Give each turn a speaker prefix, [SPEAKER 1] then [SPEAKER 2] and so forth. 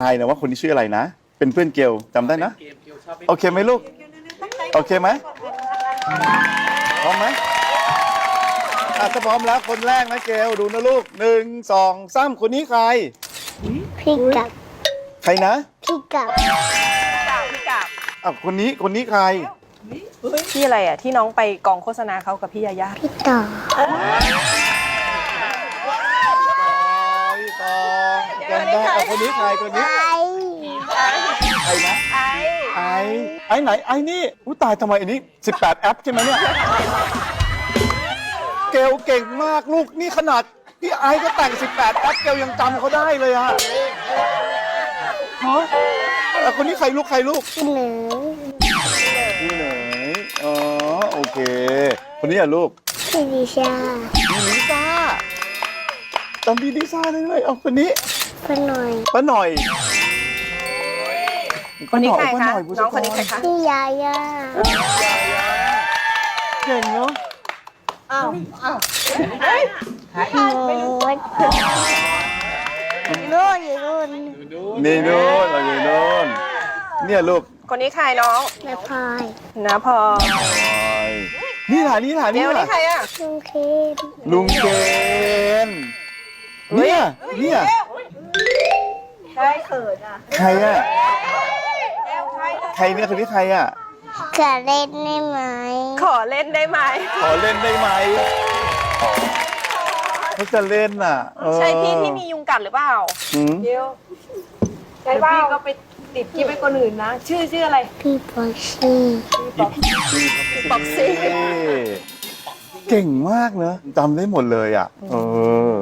[SPEAKER 1] ทายนะว่าคนนี้ชื่ออะไรนะ เป็นเพื่อนเกลจำได้นะ โอเคไหมลูก โอเคไหมพร้อมไหมอะถ้าพร้อมแล้วคนแรกนะเกลดูนะลูกหนึ่งสองสามคนนี้ใคร
[SPEAKER 2] พี่กับ
[SPEAKER 1] ใครนะ
[SPEAKER 2] พี่กับ
[SPEAKER 3] กาบพี่กาบ
[SPEAKER 1] อะคนนี้คนนี้ใคร
[SPEAKER 3] พี่อะไรอะที่น้องไปกองโฆษณาเขากับพี่ยาย่า
[SPEAKER 2] พี่ต่อ
[SPEAKER 1] พี่ตอง จำได้อะคนนี้ใครคนนี้
[SPEAKER 2] ไอ
[SPEAKER 1] ใครนะ
[SPEAKER 3] ไอ้
[SPEAKER 1] ไอ้ไอ้ไหนไอ้นี่อุ้ยตายทำไมอันนี้ 18 แอปใช่ไหมเนี่ยเกลเก่งมากลูกนี่ขนาดพี่ไอ้ก็แต่ง 18 แอปเกลยังจำเขาได้เลยอะฮะแล้วคนนี้ใครลูกใครลูก
[SPEAKER 2] พี่เหลือ
[SPEAKER 1] พี่เหนยอ๋อโอเค คนนี้อะลูก
[SPEAKER 2] พี่ดิชา
[SPEAKER 1] พี่ลิซ่าจำพี่ลิซ่าได้เลยเอาคนนี้
[SPEAKER 2] พ่อหน่อย
[SPEAKER 1] ป้าหน่อย
[SPEAKER 3] คนนี้ใคร
[SPEAKER 1] ป้า
[SPEAKER 3] คะ
[SPEAKER 1] หน่อยป้าห
[SPEAKER 3] น้
[SPEAKER 1] ย
[SPEAKER 3] องคนนี้ใครคะ
[SPEAKER 2] พี่ยาย่า
[SPEAKER 1] เก่งเนาะ
[SPEAKER 2] พี่โมดนู่นอยู่นู่น
[SPEAKER 1] นี่นู่นเราอยู่นู่นเนี่ยลูก
[SPEAKER 3] คนนี้ใครน้อง
[SPEAKER 2] แม่พลอย
[SPEAKER 3] นะพอ
[SPEAKER 1] นี่ล่ะนี่ล่ะ
[SPEAKER 3] เดี๋
[SPEAKER 1] นี่
[SPEAKER 3] ยวนี่
[SPEAKER 1] ล่ะ
[SPEAKER 3] ใครอะ
[SPEAKER 2] ลุงเคน
[SPEAKER 1] ลุงเกนเนี่ยเนี่ย
[SPEAKER 3] ใครเขินอะ
[SPEAKER 1] ใครอะใครเนี่ยคนนี้ใครอะ
[SPEAKER 2] กะเล่นได้ไหม
[SPEAKER 3] ขอเล่นได้ไหม
[SPEAKER 1] ขอเล่นได้ไหมเขาจะเล่นน่ะเออ
[SPEAKER 3] ใช่พี่ที่มียุงกัดหรือเปล่า
[SPEAKER 1] หืม
[SPEAKER 3] เดี๋ยวใช่เปล่าก็ไปติดกิ๊บไปคนอื่นนะ ชื่อชื่ออะไร
[SPEAKER 2] พี่ปอชี่
[SPEAKER 3] บอกสิ
[SPEAKER 1] เก่งมากเนอะจำได้หมดเลยอะ เออ